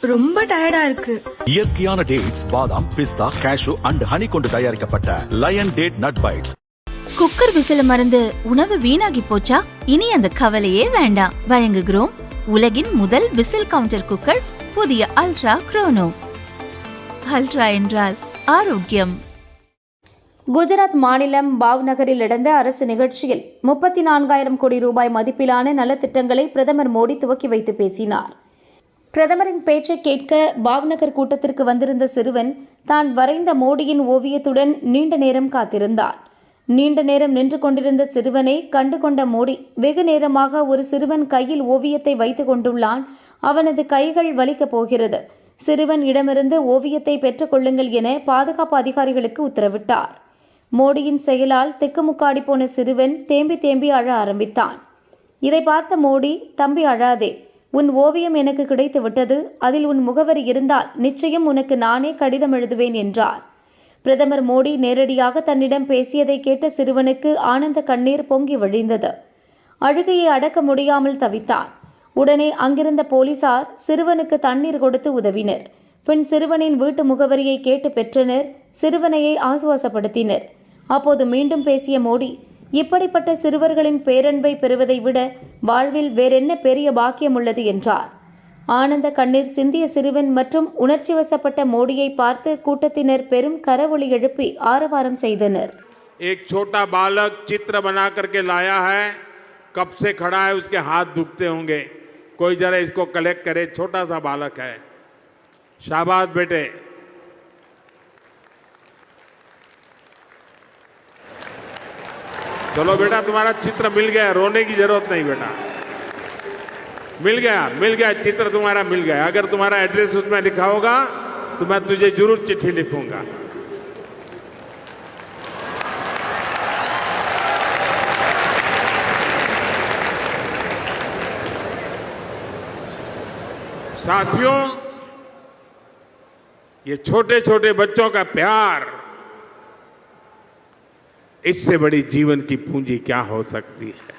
ரொம்ப டயர்டா இருக்கு. இயற்கையான டேட்ஸ் பாதாம் பிஸ்தா கேஷு அண்ட் ஹனி கொண்டு தயாரிக்கப்பட்ட lion date nut bites cooker விசில மறந்து உணவு வீணாகி போச்சா? இனி அந்த கவலையே வேண்டாம். வழங்குகிறோம் உலகின் முதல் விசில் கவுண்டர் குக்கர் புதிய அல்ட்ரா குரோனோ அல்ட்ரா என்றால் ஆரோக்கியம். குஜராத் மாநிலம் பாவ்நகரில் நடந்த அரசு நிகழ்ச்சியில் முப்பத்தி நான்காயிரம் கோடி ரூபாய் மதிப்பிலான நலத்திட்டங்களை பிரதமர் மோடி துவக்கி வைத்து பேசினார். பிரதமரின் பேச்சை கேட்க பாவ்நகர் கூட்டத்திற்கு வந்திருந்த சிறுவன் தான் வரைந்த மோடியின் ஓவியத்துடன் நீண்ட நேரம் காத்திருந்தான் நீண்ட நேரம் நின்று கொண்டிருந்த சிறுவனை கண்டு கொண்ட மோடி வெகு நேரமாக ஒரு சிறுவன் கையில் ஓவியத்தை வைத்து கொண்டுள்ளான். அவனது கைகள் வலிக்கப் போகிறது. சிறுவன் இடமிருந்து ஓவியத்தை பெற்றுக் கொள்ளுங்கள் என பாதுகாப்பு அதிகாரிகளுக்கு உத்தரவிட்டார். மோடியின் செயலால் திக்குமுக்காடி போன சிறுவன் தேம்பி தேம்பி அழ ஆரம்பித்தான். இதை பார்த்த மோடி தம்பி அழாதே. உன் ஓவியம் எனக்கு கிடைத்து விட்டது அதில் உன் முகவரி இருந்தால் நிச்சயம் உனக்கு நானே கடிதம் எழுதுவேன் என்றார். பிரதமர் மோடி நேரடியாக தன்னிடம் பேசியதை கேட்ட சிறுவனுக்கு ஆனந்த கண்ணீர் பொங்கி வழிந்தது. அழுகையை அடக்க முடியாமல் தவித்தான் உடனே அங்கிருந்த போலீசார் சிறுவனுக்கு தண்ணீர் கொடுத்து உதவினர். பின் சிறுவனின் வீட்டு முகவரியை கேட்டு பெற்றனர். சிறுவனையை ஆசுவாசப்படுத்தினர். அப்போது மீண்டும் பேசிய மோடி இப்படிப்பட்ட சிறுவர்களின் பேரன்பை பெறுவதை விட வாழ்வில் வேறென்ன பெரிய பாக்கியம் உள்ளது என்றார் ஆனந்த கண்ணீர் சிந்திய சிறுவன் மற்றும் உணர்ச்சி வசப்பட்ட மோடியை பார்த்து கூட்டத்தினர் பெரும் கரவொலி எழுப்பி ஆரவாரம் செய்தனர் एक छोटा बालक चित्र बना करके लाया है कब से खड़ा है उसके हाथ दुखते होंगे कोई जरा इसको कलेक्ट करे छोटा सा बालक है शाबाश बेटे चलो बेटा, तुम्हारा चित्र मिल गया, रोने की ज़रूरत नहीं बेटा। मिल गया मिल गया, चित्र तुम्हारा मिल गया। अगर तुम्हारा एड्रेस उसमें लिखा होगा तो मैं तुझे ज़रूर चिट्ठी लिखूँगा। साथियों, ये छोटे छोटे बच्चों का प्यार इससे बड़ी जीवन की पूंजी क्या हो सकती है?